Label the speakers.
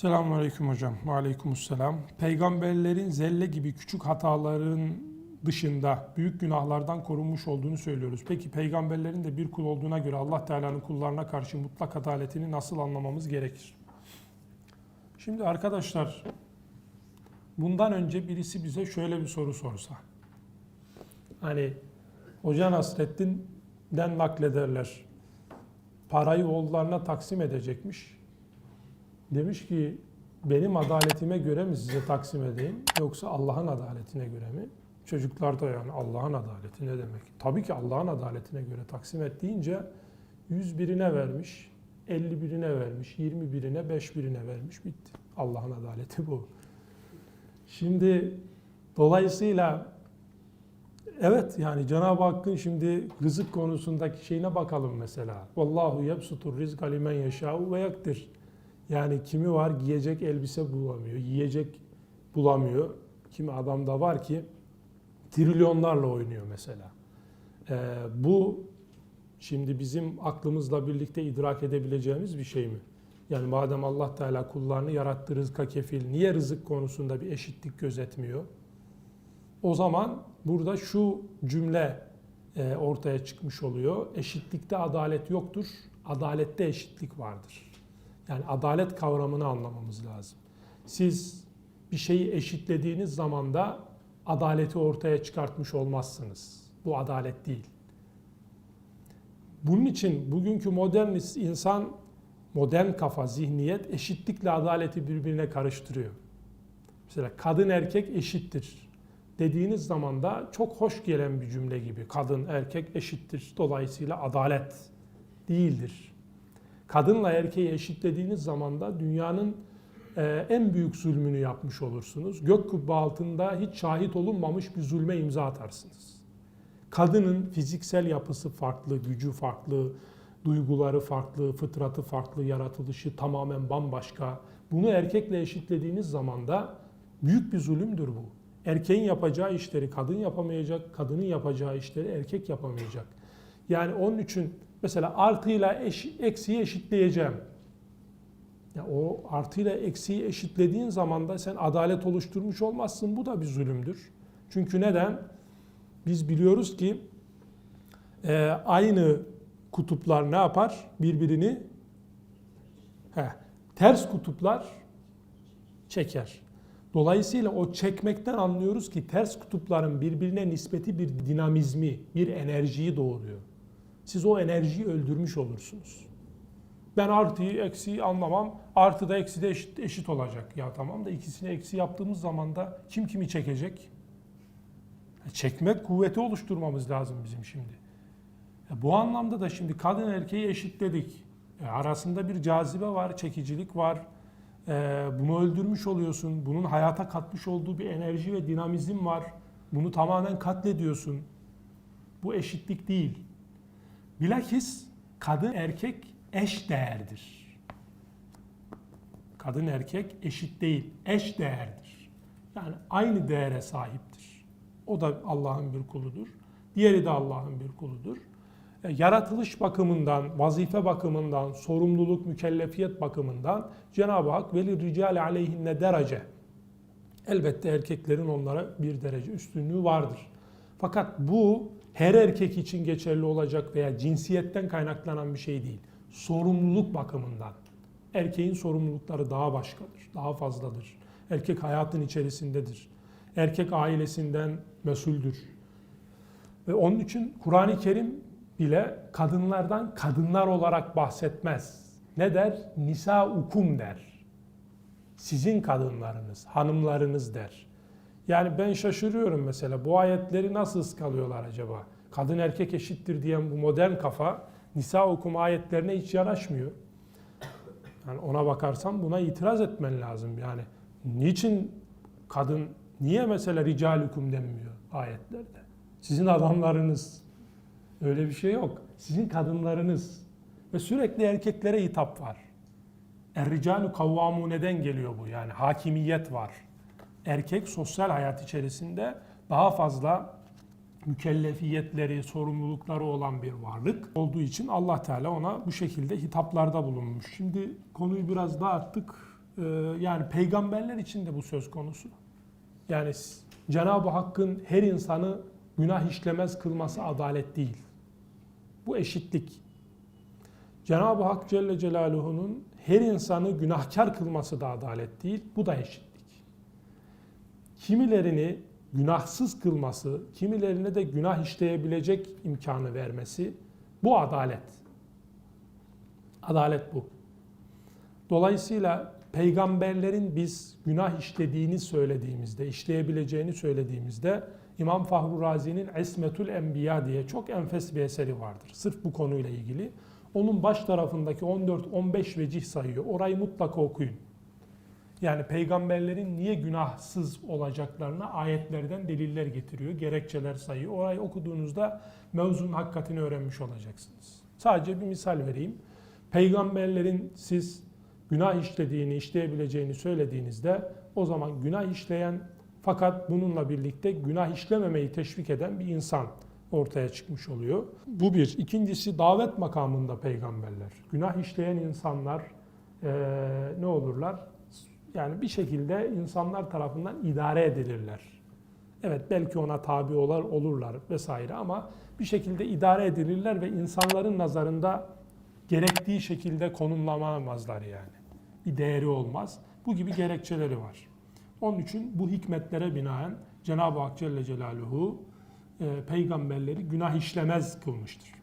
Speaker 1: Selamun Aleyküm hocam. Ve Aleykümselam. Peygamberlerin zelle gibi küçük hataların dışında büyük günahlardan korunmuş olduğunu söylüyoruz. Peki peygamberlerin de bir kul olduğuna göre Allah Teala'nın kullarına karşı mutlak adaletini nasıl anlamamız gerekir? Şimdi arkadaşlar bundan önce birisi bize şöyle bir soru sorsa. Hani Hoca Nasreddin'den naklederler. Parayı oğullarına taksim edecekmiş. Demiş ki benim adaletime göre mi size taksim edeyim yoksa Allah'ın adaletine göre mi? Çocuklar da yani Allah'ın adaleti ne demek? Tabii ki Allah'ın adaletine göre taksim et deyince 100 birine vermiş, 50 birine vermiş, 20 birine, 5 birine vermiş bitti. Allah'ın adaleti bu. Şimdi dolayısıyla evet yani Cenab-ı Hakk'ın şimdi rızık konusundaki şeyine bakalım mesela. Vallahu yebsutur rizqa limen yeşâ'u ve yaktir. Yani kimi var giyecek elbise bulamıyor, yiyecek bulamıyor. Kimi adam da var ki trilyonlarla oynuyor mesela. Ee, bu şimdi bizim aklımızla birlikte idrak edebileceğimiz bir şey mi? Yani madem Allah Teala kullarını yarattı rızka kefil, niye rızık konusunda bir eşitlik gözetmiyor? O zaman burada şu cümle e, ortaya çıkmış oluyor. Eşitlikte adalet yoktur, adalette eşitlik vardır. Yani adalet kavramını anlamamız lazım. Siz bir şeyi eşitlediğiniz zaman da adaleti ortaya çıkartmış olmazsınız. Bu adalet değil. Bunun için bugünkü modern insan, modern kafa, zihniyet eşitlikle adaleti birbirine karıştırıyor. Mesela kadın erkek eşittir dediğiniz zaman da çok hoş gelen bir cümle gibi. Kadın erkek eşittir. Dolayısıyla adalet değildir kadınla erkeği eşitlediğiniz zaman da dünyanın e, en büyük zulmünü yapmış olursunuz. Gök kubbe altında hiç şahit olunmamış bir zulme imza atarsınız. Kadının fiziksel yapısı farklı, gücü farklı, duyguları farklı, fıtratı farklı, yaratılışı tamamen bambaşka. Bunu erkekle eşitlediğiniz zaman da büyük bir zulümdür bu. Erkeğin yapacağı işleri kadın yapamayacak, kadının yapacağı işleri erkek yapamayacak. Yani onun için Mesela artıyla eş, eksiği eşitleyeceğim. Ya o artıyla eksiği eşitlediğin zaman da sen adalet oluşturmuş olmazsın. Bu da bir zulümdür. Çünkü neden? Biz biliyoruz ki e, aynı kutuplar ne yapar? Birbirini he, ters kutuplar çeker. Dolayısıyla o çekmekten anlıyoruz ki ters kutupların birbirine nispeti bir dinamizmi, bir enerjiyi doğuruyor siz o enerjiyi öldürmüş olursunuz. Ben artıyı, eksiği anlamam. Artı da eksi de eşit, eşit olacak. Ya tamam da ikisini eksi yaptığımız zaman da kim kimi çekecek? Çekmek kuvveti oluşturmamız lazım bizim şimdi. Bu anlamda da şimdi kadın erkeği eşitledik. E arasında bir cazibe var, çekicilik var. E bunu öldürmüş oluyorsun. Bunun hayata katmış olduğu bir enerji ve dinamizm var. Bunu tamamen katlediyorsun. Bu eşitlik değil. Bilakis kadın erkek eş değerdir. Kadın erkek eşit değil, eş değerdir. Yani aynı değere sahiptir. O da Allah'ın bir kuludur. Diğeri de Allah'ın bir kuludur. E, yaratılış bakımından, vazife bakımından, sorumluluk, mükellefiyet bakımından Cenab-ı Hak veli rical aleyhinne derece. Elbette erkeklerin onlara bir derece üstünlüğü vardır. Fakat bu her erkek için geçerli olacak veya cinsiyetten kaynaklanan bir şey değil. Sorumluluk bakımından. Erkeğin sorumlulukları daha başkadır, daha fazladır. Erkek hayatın içerisindedir. Erkek ailesinden mesuldür. Ve onun için Kur'an-ı Kerim bile kadınlardan kadınlar olarak bahsetmez. Ne der? Nisa ukum der. Sizin kadınlarınız, hanımlarınız der. Yani ben şaşırıyorum mesela bu ayetleri nasıl ıskalıyorlar acaba? Kadın erkek eşittir diyen bu modern kafa nisa okuma ayetlerine hiç yanaşmıyor. Yani ona bakarsam buna itiraz etmen lazım. Yani niçin kadın, niye mesela ricalukum denmiyor ayetlerde? Sizin adamlarınız. Öyle bir şey yok. Sizin kadınlarınız. Ve sürekli erkeklere hitap var. Er-ricalu kavvamu neden geliyor bu? Yani hakimiyet var erkek sosyal hayat içerisinde daha fazla mükellefiyetleri, sorumlulukları olan bir varlık olduğu için Allah Teala ona bu şekilde hitaplarda bulunmuş. Şimdi konuyu biraz dağıttık. Ee, yani peygamberler için de bu söz konusu. Yani Cenab-ı Hakk'ın her insanı günah işlemez kılması adalet değil. Bu eşitlik. Cenab-ı Hak Celle Celaluhu'nun her insanı günahkar kılması da adalet değil. Bu da eşitlik. Kimilerini günahsız kılması, kimilerine de günah işleyebilecek imkanı vermesi bu adalet. Adalet bu. Dolayısıyla peygamberlerin biz günah işlediğini söylediğimizde, işleyebileceğini söylediğimizde İmam Fahru Razi'nin Esmetül Enbiya diye çok enfes bir eseri vardır. Sırf bu konuyla ilgili. Onun baş tarafındaki 14-15 vecih sayıyor. Orayı mutlaka okuyun. Yani peygamberlerin niye günahsız olacaklarına ayetlerden deliller getiriyor, gerekçeler sayıyor. Orayı okuduğunuzda mevzunun hakikatini öğrenmiş olacaksınız. Sadece bir misal vereyim. Peygamberlerin siz günah işlediğini, işleyebileceğini söylediğinizde o zaman günah işleyen fakat bununla birlikte günah işlememeyi teşvik eden bir insan ortaya çıkmış oluyor. Bu bir. İkincisi davet makamında peygamberler. Günah işleyen insanlar eee, ne olurlar? Yani bir şekilde insanlar tarafından idare edilirler. Evet belki ona tabi olar, olurlar vesaire ama bir şekilde idare edilirler ve insanların nazarında gerektiği şekilde konumlanamazlar yani. Bir değeri olmaz. Bu gibi gerekçeleri var. Onun için bu hikmetlere binaen Cenab-ı Hak Celle Celaluhu e, peygamberleri günah işlemez kılmıştır.